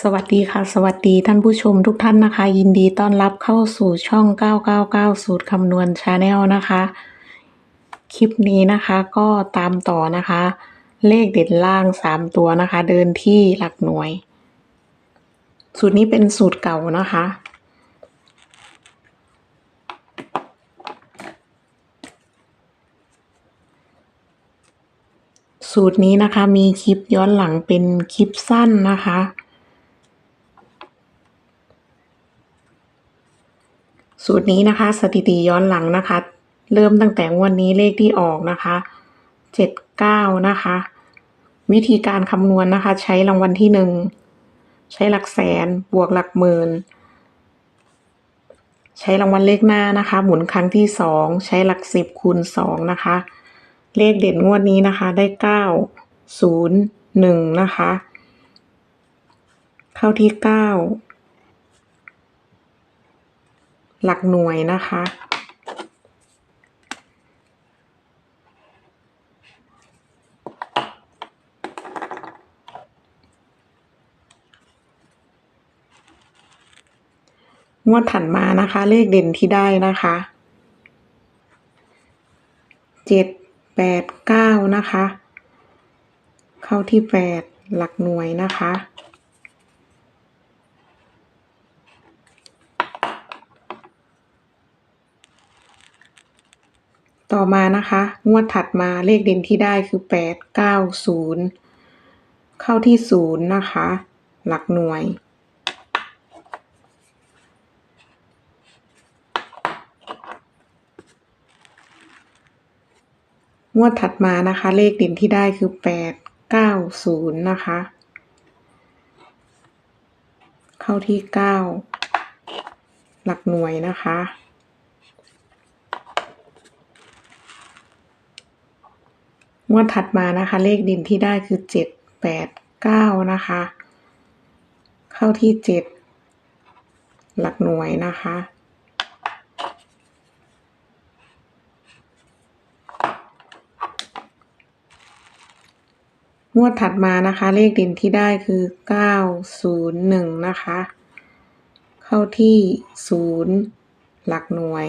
สวัสดีค่ะ สวัสดีท่านผู้ชมทุกท่านนะคะ ยินดีต้อนรับเข้าสู่ช่อง 999 สูตรคำนวณชาแนลนะคะ คลิปนี้นะคะก็ตามต่อนะคะ เลขเด็ดล่าง 3 ตัวนะคะ เดินที่หลักหน่วย สูตรนี้เป็นสูตรเก่านะคะ สูตรนี้นะคะมีคลิปย้อนหลังเป็นคลิปสั้นนะคะ สูตรนี้นะคะ สถิติย้อนหลังนะคะ เริ่มตั้งแต่วันนี้เลขที่ออกนะคะเจ็ดเก้านะคะ วิธีการคำนวณนะคะ ใช้รางวัลที่หนึ่งใช้หลักแสนบวกหลักหมื่นใช้รางวัลเลขหน้านะคะ หมุนครั้งที่สองใช้หลักสิบคูณสองนะคะ เลขเด่นงวดนี้นะคะได้เก้าศูนย์หนึ่งนะคะ เข้าที่เก้า หลักหน่วยนะคะ งวดถัดมานะคะ เลขเด่นที่ได้นะคะเจ็ดแปดเก้านะคะ เข้าที่แปดหลักหน่วยนะคะ ต่อมานะคะ งวดถัดมาเลขเด่นที่ได้คือแปดเก้าศูนย์เข้าที่ศูนย์นะคะ หลักหน่วย งวดถัดมานะคะ เลขเด่นที่ได้คือแปดเก้าศูนย์นะคะ เข้าที่เก้าหลักหน่วยนะคะ งวดถัดมานะคะ เลขด่นที่ได้คือเจ็ดแปดเก้านะคะ เข้าที่เจ็ดหลักหน่วยนะคะ งวดถัดมานะคะ เลขด่นที่ได้คือเก้าศูนย์หนึ่งนะคะ เข้าที่ศูนย์หลักหน่วย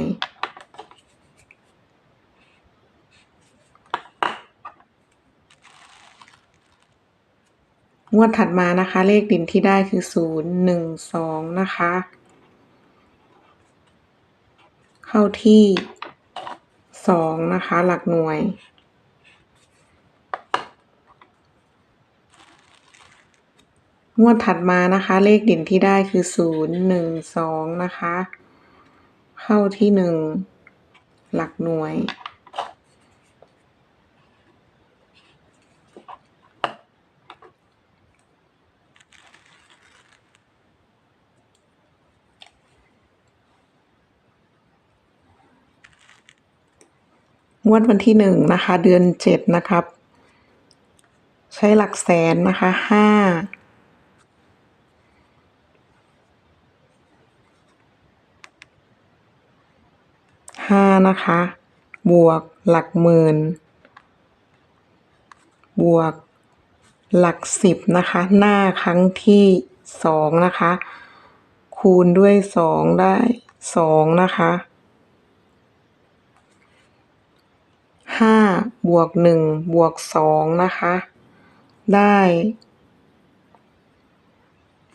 งวดถัดมานะคะ เลขด่นที่ได้คือศูนย์หนึ่งสองนะคะ เข้าที่สองนะคะ หลักหน่วย งวดถัดมานะคะ เลขด่นที่ได้คือศูนย์หนึ่งสองนะคะ เข้าที่หนึ่งหลักหน่วย งวดวันที่หนึ่งนะคะ เดือนเจ็ดนะครับ ใช้หลักแสนนะคะห้าห้านะคะ บวกหลักหมื่น บวกหลักสิบนะคะ หน้าครั้งที่สองนะคะ คูณด้วยสองได้สองนะคะ ห้าบวกหนึ่งบวกสองนะคะ ได้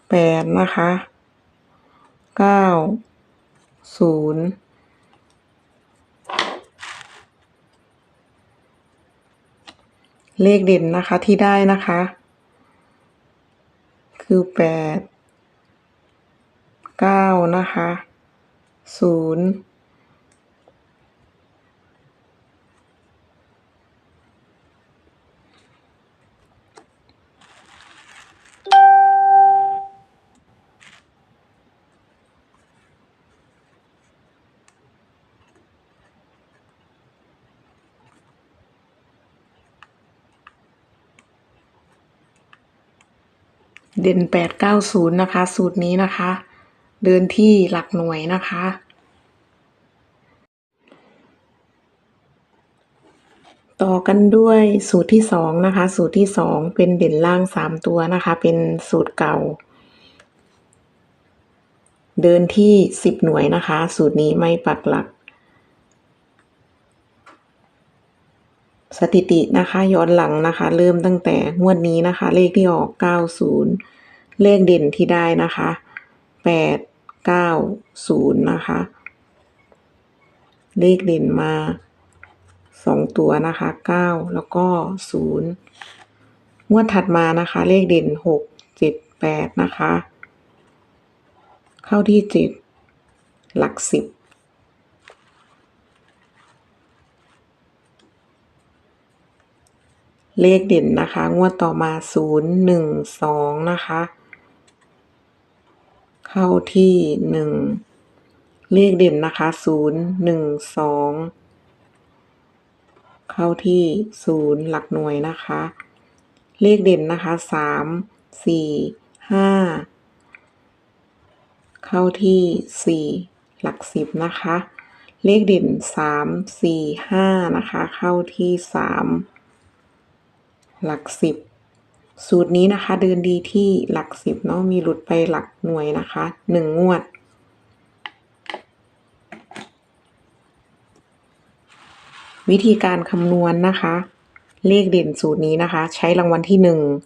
แปดนะคะเก้าศูนย์เลขเด่นนะคะที่ได้นะคะ คือแปดเก้านะคะศูนย์ เด่นแปดเก้าศูนย์นะคะ สูตรนี้นะคะ เดินที่หลักหน่วยนะคะ ต่อกันด้วยสูตรที่สองนะคะ สูตรที่สองเป็นเด่นล่างสามตัวนะคะ เป็นสูตรเก่า เดินที่สิบหน่วยนะคะ สูตรนี้ไม่ปักหลัก สถิตินะคะย้อนหลังนะคะ เริ่มตั้งแต่งวดนี้นะคะ เลขที่ออก 90 เลขเด่นที่ได้นะคะ 8 9 0 นะคะ เลขเด่นมา 2 ตัวนะคะ 9 แล้วก็ 0 งวดถัดมานะคะ เลขเด่น 6 7 8 นะคะ เข้าที่ 7 หลัก 10 เลขเด่นนะคะ งวดต่อมา 0 1 2 นะคะ เข้าที่ 1 เลขเด่นนะคะ 0 1 2 เข้าที่ 0 หลักหน่วยนะคะ เลขเด่นนะคะ 3 4 5 เข้าที่ 4 หลัก 10 นะคะ เลขเด่น 3 4 5 นะคะ เข้าที่ 3 หลัก10สูตรนี้นะคะ เดินดีที่หลัก10เนาะมีหลุดไปหลักหน่วยนะคะ1งงวด วิธีการคำนวณนะคะ เลขเด่นสูตรนี้นะคะ ใช้รางวัลที่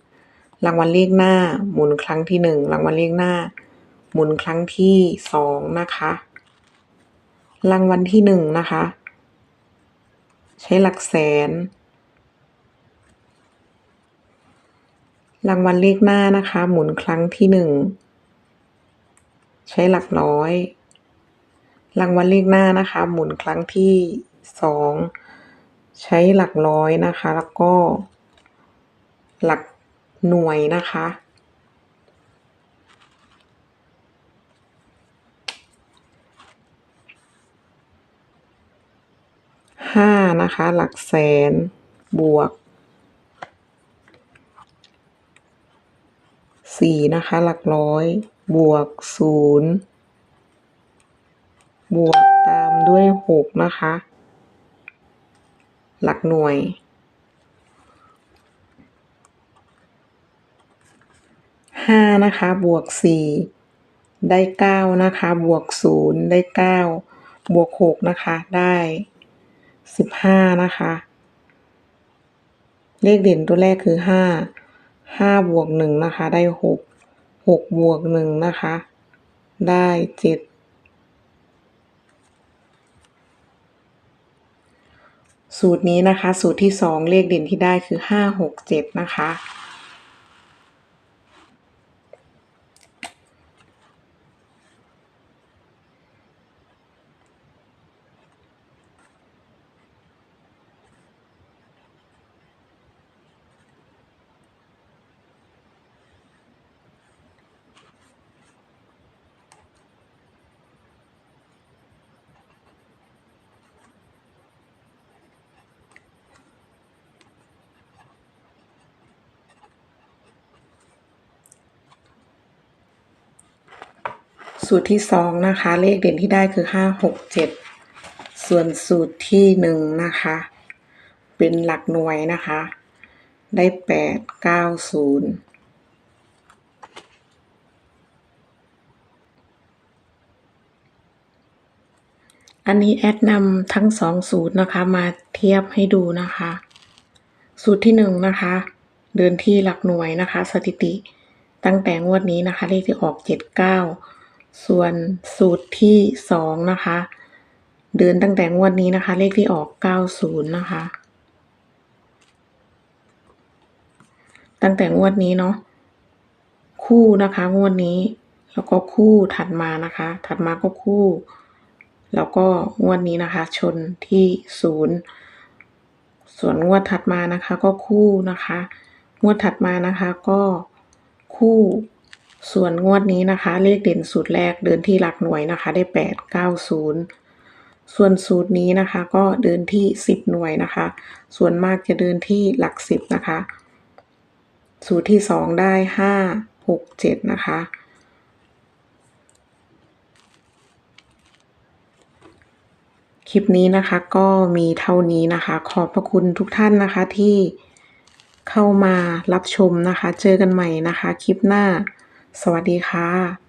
1รางวัลเลขหน้าหมุนครั้งที่1รางวัลเลขหน้า หมุนครั้งที่2นะคะ รางวัลที่1นะคะ ใช้หลักแสน รางวัลเลขหน้านะคะ หมุนครั้งที่1ใช้หลักร้อย รางวัลเลขหน้านะคะ หมุนครั้งที่2ใช้หลักร้อยนะคะ แล้วก็ หลักหน่วยนะคะ ห้านะคะ หลักแสนบวก สี่นะคะ หลักร้อย บวกศูนย์บวกตามด้วยหกนะคะ หลักหน่วย ห้านะคะ บวกสี่ได้เก้านะคะ บวกศูนย์ได้เก้าบวกหกนะคะ ได้สิบห้านะคะ เลขเด่นตัวแรกคือห้า ห้าบวกหนึ่งนะคะได้หกหกบวกหนึ่งนะคะ ได้เจ็ดสูตรนี้นะคะ สูตรที่สองเลขเด่นที่ได้คือห้าหกเจ็ดนะคะ สูตรที่สองนะคะ เลขเด่นที่ได้คือห้าหกเจ็ดส่วนสูตรที่หนึ่งนะคะ เป็นหลักหน่วยนะคะ ได้แปดเก้าศูนย์อันนี้แอดนำทั้งสองสูตรนะคะมาเทียบให้ดูนะคะ สูตรที่หนึ่งนะคะ เดินที่หลักหน่วยนะคะ สถิติตั้งแต่งวดนี้นะคะ เลขที่ออกเจ็ดเก้า ส่วนสูตรที่สองนะคะ เดินตั้งแต่งวดนี้นะคะ เลขที่ออกเก้าศูนย์นะคะ ตั้งแต่งวดนี้เนาะคู่นะคะงวดนี้ แล้วก็คู่ถัดมานะคะ ถัดมาก็คู่ แล้วก็งวดนี้นะคะ ชนที่ศูนย์ส่วนงวดถัดมานะคะก็คู่นะคะ งวดถัดมานะคะก็คู่ ส่วนงวดนี้นะคะ เลขเด่นสูตรแรกเดินที่หลักหน่วยนะคะ ได้แปดเก้าศูนย์ส่วนสูตรนี้นะคะ ก็เดินที่สิบหน่วยนะคะ ส่วนมากจะเดินที่หลักสิบนะคะ สูตรที่สองได้ห้าหกเจ็ดนะคะ คลิปนี้นะคะก็มีเท่านี้นะคะ ขอบพระคุณทุกท่านนะคะที่เข้ามารับชมนะคะ เจอกันใหม่นะคะ คลิปหน้า สวัสดีค่ะ